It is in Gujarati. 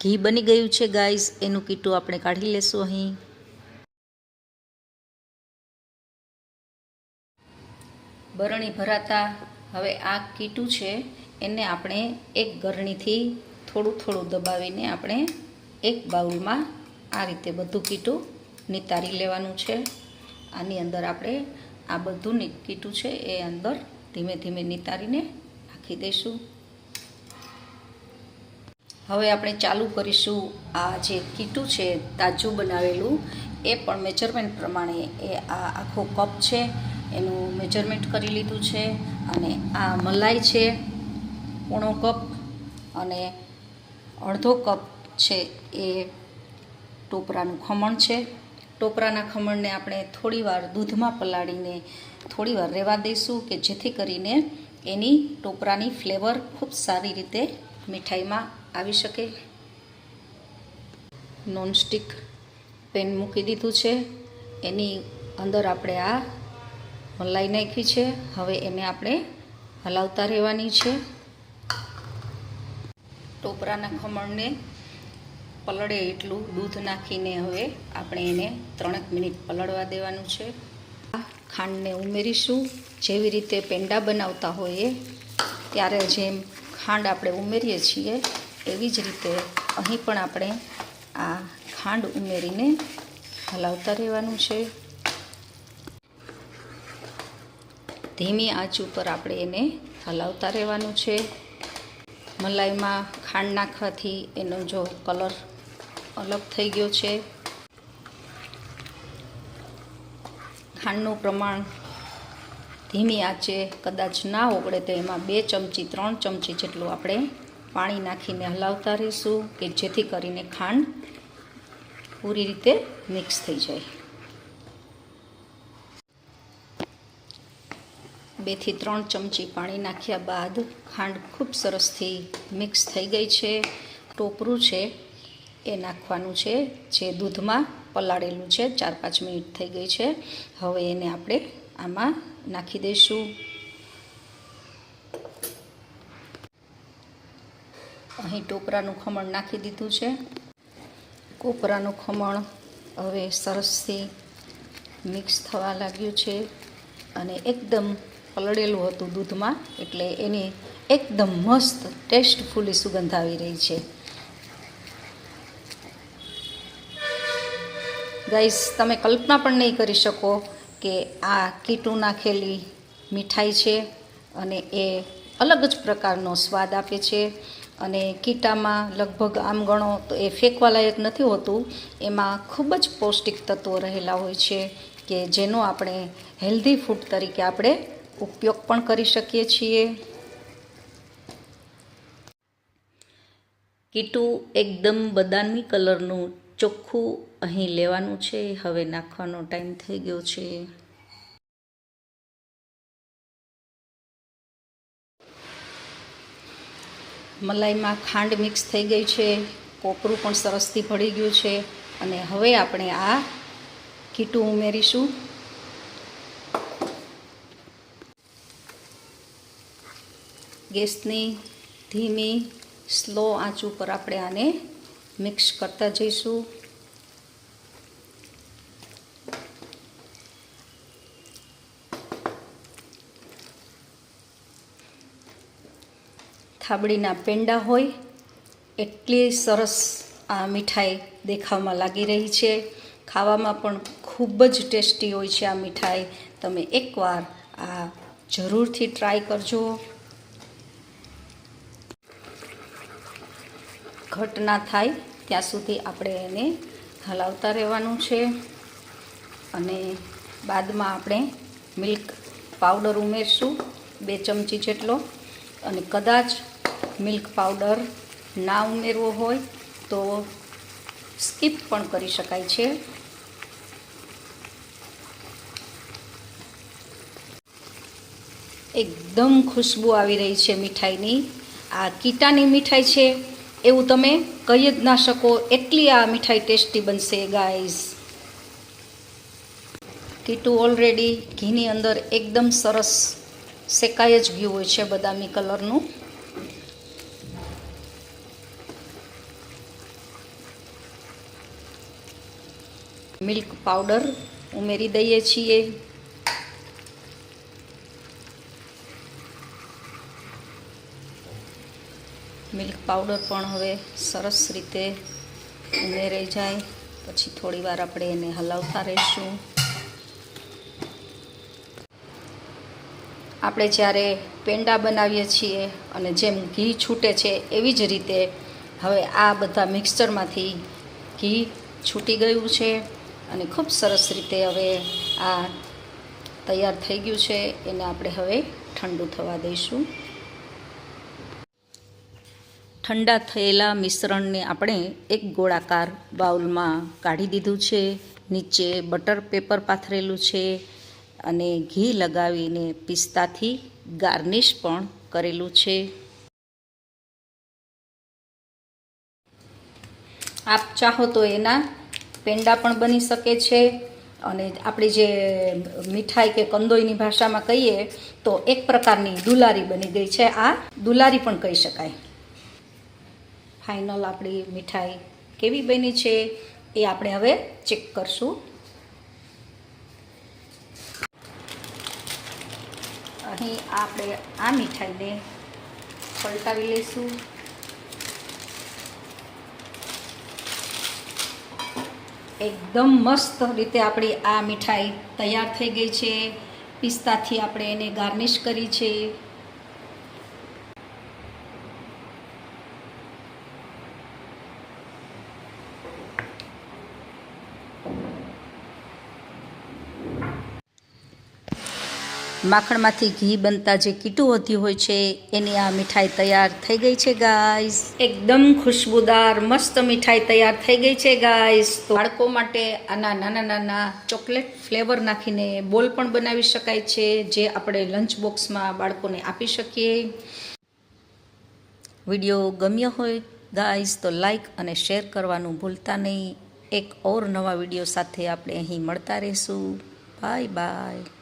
ઘી બની ગયું છે ગાઈઝ એનું કીટું આપણે કાઢી લેશું અહીં. બરણી ભરાતા હવે આ કીટું છે, એને આપણે એક ગરણીથી થોડું થોડું દબાવીને આપણે એક બાઉલમાં આ રીતે બધું કીટું નિતારી લેવાનું છે. આની અંદર આપણે આ બધું કીટું છે એ અંદર ધીમે ધીમે નિતારીને નાખી દઈશું. હવે આપણે ચાલુ કરીશું આ જે કીટું છે, તાજું બનાવેલું, એ પણ મેજરમેન્ટ પ્રમાણે એ આ આખો કપ છે, એનું મેજરમેન્ટ કરી લીધું છે અને આ મલાઈ છે, પોણો કપ અને અડધો કપ છે એ ટોપરાનું ખમણ છે. ટોપરાના ખમણને આપણે થોડીવાર દૂધમાં પલાળીને થોડીવાર રહેવા દઈશું કે જેથી કરીને એની ટોપરાની ફ્લેવર ખૂબ સારી રીતે મીઠાઈમાં આવી શકે. નોનસ્ટિક પેન મૂકી દીધું છે. એની અંદર આપણે આ મલાઈ નાખી છે. હવે એને આપણે હલાવતા રહેવાની છે. ટોપરાના ખમણને પલળે એટલું દૂધ નાખીને હવે આપણે એને ત્રણેક મિનિટ પલળવા દેવાનું છે. આ ખાંડને ઉમેરીશું. જેવી રીતે પેંડા બનાવતા હોઈએ, ત્યારે જેમ ખાંડ આપણે ઉમેરીએ છીએ, એવી જ રીતે અહીં પણ આપણે આ ખાંડ ઉમેરીને હલાવતા રહેવાનું છે. ધીમી આંચ ઉપર આપણે એને હલાવતા રહેવાનું છે. મલાઈમાં ખાંડ નાખવાથી એનો જો કલર અલગ થઈ ગયો છે. ખાંડનું પ્રમાણ ધીમી આંચે કદાચ ના ઓગળે તો એમાં બે ચમચી, ત્રણ ચમચી જેટલું આપણે પાણી નાખીને હલાવતા રહીશું કે જેથી કરીને ખાંડ પૂરી રીતે મિક્સ થઈ જાય. બેથી ત્રણ ચમચી પાણી નાખ્યા બાદ ખાંડ ખૂબ સરસથી મિક્સ થઈ ગઈ છે. ટોપરું છે. એ નાખવાનું છે, જે દૂધમાં પલાળેલું છે ચાર પાંચ મિનિટ થઈ ગઈ છે. હવે એને આપણે આમાં નાખી દઈશું. અહીં ટોપરાનું ખમણ નાખી દીધું છે. કોપરાનું ખમણ હવે સરસથી મિક્સ થવા લાગ્યું છે અને એકદમ પલળેલું હતું દૂધમાં, એટલે એની એકદમ મસ્ત, ટેસ્ટફુલી સુગંધ આવી રહી છે. ગાઈસ, તમે કલ્પના પણ નહીં કરી શકો કે આ કીટું નાખેલી મીઠાઈ છે અને એ અલગ જ પ્રકારનો સ્વાદ આપે છે. અને કીટામાં લગભગ આમ ગણો તો એ ફેંકવા લાયક નથી હોતું. એમાં ખૂબ જ પૌષ્ટિક તત્વો રહેલા હોય છે કે જેનો આપણે હેલ્ધી ફૂડ તરીકે આપણે ઉપયોગ પણ કરી શકીએ છીએ. કીટું એકદમ બદામી કલરનું ચોખ્ખું અહીં લેવાનું છે. હવે નાખવાનો ટાઈમ થઈ ગયો છે. મલાઈમાં ખાંડ મિક્સ થઈ ગઈ છે. કોપરું પણ સરસથી ભળી ગયું છે. અને હવે આપણે આ કીટું ઉમેરીશું. ગેસની ધીમી, સ્લો આંચ ઉપર આપણે આને મિક્સ કરતા જઈશું. થાબડીના પેંડા હોય, એટલી સરસ આ મીઠાઈ દેખાવમાં લાગી રહી છે. ખાવામાં પણ ખૂબ જ ટેસ્ટી હોય છે આ મીઠાઈ. તમે એકવાર આ જરૂરથી ટ્રાય કરજો. ઘટ ના થાય, ત્યાં સુધી આપણે એને હલાવતા રહેવાનું છે. અને બાદમાં આપણે મિલ્ક પાવડર ઉમેરશું, બે ચમચી જેટલો. અને કદાચ મિલ્ક પાવડર ના ઉમેરવો હોય, તો સ્કીપ પણ કરી શકાય છે. એકદમ ખુશ્બુ આવી રહી છે મીઠાઈની. આ કીટાની મીઠાઈ છે. એવું તમે કહી જ ના શકો. એટલી આ મીઠાઈ ટેસ્ટી બનશે ગાઈઝ કીટું ઓલરેડી ઘીની અંદર એકદમ સરસ શેકાઈ જ ગયું હોય છે બદામી કલરનું. મિલ્ક પાવડર ઉમેરી દઈએ છીએ. મિલ્ક પાવડર પણ હવે સરસ રીતે ઉમેરાઈ જાય. પછી થોડીવાર આપણે એને હલાવતા રહીશું. આપણે જ્યારે પેંડા બનાવીએ છીએ અને જેમ ઘી છૂટે છે એવી જ રીતે હવે આ બધા મિક્સચરમાંથી ઘી છૂટી ગયું છે અને ખૂબ સરસ રીતે હવે આ તૈયાર થઈ ગયું છે. એને આપણે હવે ઠંડુ થવા દઈશું. ઠંડા થયેલા મિશ્રણને આપણે એક ગોળાકાર બાઉલમાં કાઢી દીધું છે. નીચે બટર પેપર પાથરેલું છે અને ઘી લગાવીને પિસ્તાથી ગાર્નિશ પણ કરેલું છે. આપ ચાહો તો એના પેંડા પણ બની શકે છે અને આપણી જે મીઠાઈ કે કંદોઈની ભાષામાં કહીએ તો એક પ્રકારની દુલારી બની ગઈ છે. આ દુલારી પણ કહી શકાય. ફાઇનલ આપણી મીઠાઈ કેવી બની છે એ આપણે હવે ચેક કરશું. અહીં આપણે આ મીઠાઈને પલટાવી લઈશું. એકદમ મસ્ત રીતે આપણી આ મીઠાઈ તૈયાર થઈ ગઈ છે. પિસ્તાથી આપણે એને ગાર્નિશ કરી છે. માખણમાંથી ઘી બનતા જે કીટું વધ્યું હોય છે, એની આ મીઠાઈ તૈયાર થઈ ગઈ છે ગાઈસ એકદમ ખુશબુદાર, મસ્ત મીઠાઈ તૈયાર થઈ ગઈ છે ગાઈસ બાળકો માટે આના નાના નાના ચોકલેટ ફ્લેવર નાખીને બોલ પણ બનાવી શકાય છે, જે આપણે લંચ બોક્સમાં બાળકોને આપી શકીએ. વીડિયો ગમ્યો હોય ગાઈસ તો લાઈક અને શેર કરવાનું ભૂલતા નહીં. એક ઓર નવા વીડિયો સાથે આપણે અહીં મળતા રહીશું. Bye bye